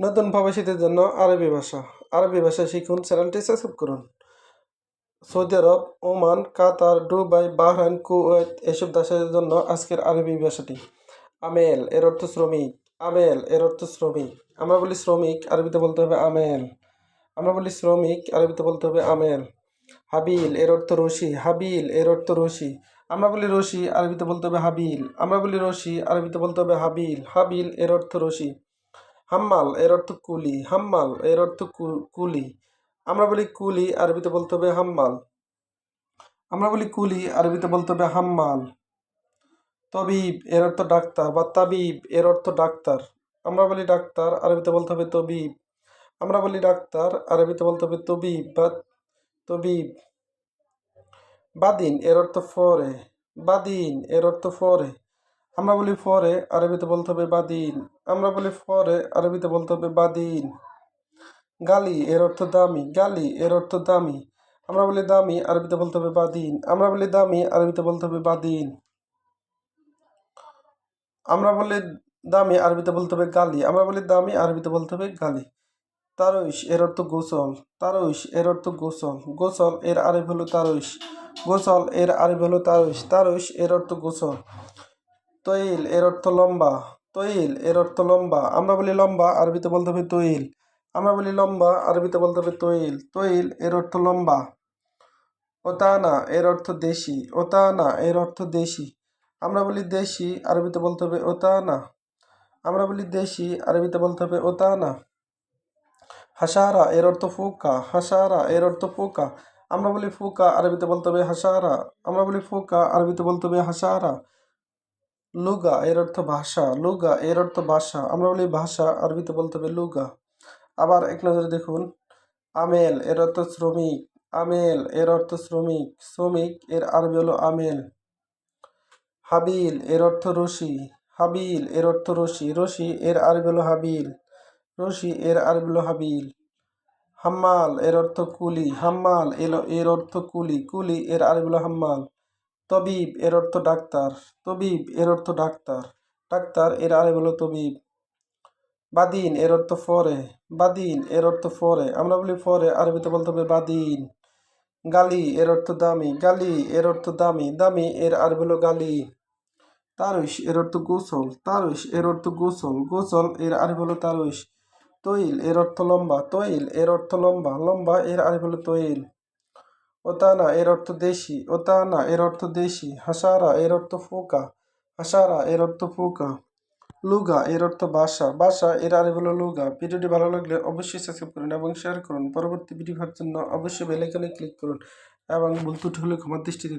নতুন প্রবাসীদের জন্য আরবি ভাষা। আরবি ভাষা শিখুন, চ্যানেলটি সাবস্ক্রাইব করুন। Saudi Arab, Oman, Qatar, Dubai, Bahrain, Kuwait এসব দেশের জন্য আজকের আরবি ভাষাটি। আমেল, এর অর্থ শ্রমিক। আমেল, এর অর্থ শ্রমিক। আমরা বলি শ্রমিক, আরবিতে বলতে হবে আমেল। আমরা বলি শ্রমিক, আরবিতে বলতে হবে আমেল। হাবিল, এর অর্থ রশি। হাবিল, এর অর্থ রশি। আমরা বলি রশি, আরবিতে বলতে হবে হাবিল। আমরা বলি রশি, আরবিতে বলতে হবে হাবিল। হাবিল, এর অর্থ রশি। হাম্মাল, এর অর্থ কুলি। হাম্মাল, এর অর্থ কুলি। আমরা বলি কুলি, আরবিতে বলতে হবে হাম্মাল। আমরা বলি কুলি, আরবিতে বলতে হবে হাম্মাল। তবিব, এর অর্থ ডাক্তার বা তাবিব, এর অর্থ ডাক্তার। আমরা বলি ডাক্তার, আরবিতে বলতে হবে তবিব। আমরা বলি ডাক্তার, আরবিতে বলতে হবে তবিব বা তবিব। বাদিন, এর অর্থ ফরে। বাদিন, এর অর্থ ফরে। আমরা বলি ফরে, আরবিতে বলতে হবে বাদিন। আমরা বলি ফরে, আরবিতে বলতে হবে বাদিন। গালি, এর অর্থ দামি। গালি, এর অর্থ দামি। আমরা বলি দামি, আরবিতে বলতে হবে বাদিন। আমরা বলি দামি, আরবিতে বলতে হবে বাদিন। আমরা বলি দামি, আরবিতে বলতে হবে গালি। আমরা বলি দামি, আরবিতে বলতে হবে গালি। তারইশ, এর অর্থ গোসল। তারইশ, এর অর্থ গোসল। গোসল, এর আরবি হলো তারইশ। গোসল, এর আরবি হলো তারইশ। তারইশ, এর অর্থ গোসল। তৈল এর অর্থ লম্বা। তৈল এর অর্থ লম্বা। আমরা বলি লম্বা, আরবিতে বলতে হবে তৈল। আমরা বলি লম্বা, আরবিতে বলতে হবে তৈল। তৈল এর অর্থ লম্বা। ওতানা এর অর্থ দেশি। ওতানা এর অর্থ দেশি। আমরা বলি দেশি, আরবিতে বলতে হবে ওতানা। আমরা বলি দেশি, আরবিতে বলতে হবে ওতানা। হাসারা এর অর্থ ফুকা। হাসারা এর অর্থ ফুকা। আমরা বলি ফুকা, আরবিতে বলতে হবে হাসারা। আমরা বলি ফুকা, আরবিতে বলতে হবে হাসারা। লুগা, এর অর্থ ভাষা। লুগা, এর অর্থ ভাষা। আমরা বলি ভাষা, আরবিতে বলতে হবে লুগা। আবার এক নজরে দেখুন, আমেল, এর অর্থ শ্রমিক। আমেল, এর অর্থ শ্রমিক। শ্রমিক, এর আরবি হলো আমেল। হাবিল, এর অর্থ রশি। হাবিল, এর অর্থ রশি। রশি, এর আরবি হলো হাবিল। রশি, এর আরবি হলো হাবিল। হাম্মাল, এর অর্থ কুলি। হাম্মাল এর অর্থ কুলি। কুলি, এর আরবি হলো হাম্মাল। তবিব এর অর্থ ডাক্তার তবিব এর অর্থ ডাক্তার ডাক্তার এর আরবি হলো তবিব বাদিন এর অর্থ ফরে বাদিন এর অর্থ ফরে আমরা বলি ফরে আরবিতে বলতে হবে বাদিন গালি এর অর্থ দামি গালি এর অর্থ দামি দামি এর আরবি হলো গালি তারুশ এর অর্থ গোসল তারুশ এর অর্থ গোসল গোসল এর আরবি হলো তারুশ তৈল এর অর্থ লম্বা তৈল এর অর্থ লম্বা লম্বা এর আরবি হলো তৈল ওতানা, এর অর্থ দেশি। ওতানা, এর অর্থ দেশি। হাসারা, এর অর্থ ফোকা। হাসারা, এর অর্থ ফোকা। লুগা, এর অর্থ বাসা। বাসা, এর আর হলো লুগা। ভিডিওটি ভালো লাগলে অবশ্যই সাবস্ক্রাইব করুন এবং শেয়ার করুন। পরবর্তী ভিডিও ভাবার জন্য অবশ্যই বেল আইকনে ক্লিক করুন এবং ভুল ত্রুটি হলে ক্ষমার দৃষ্টিতে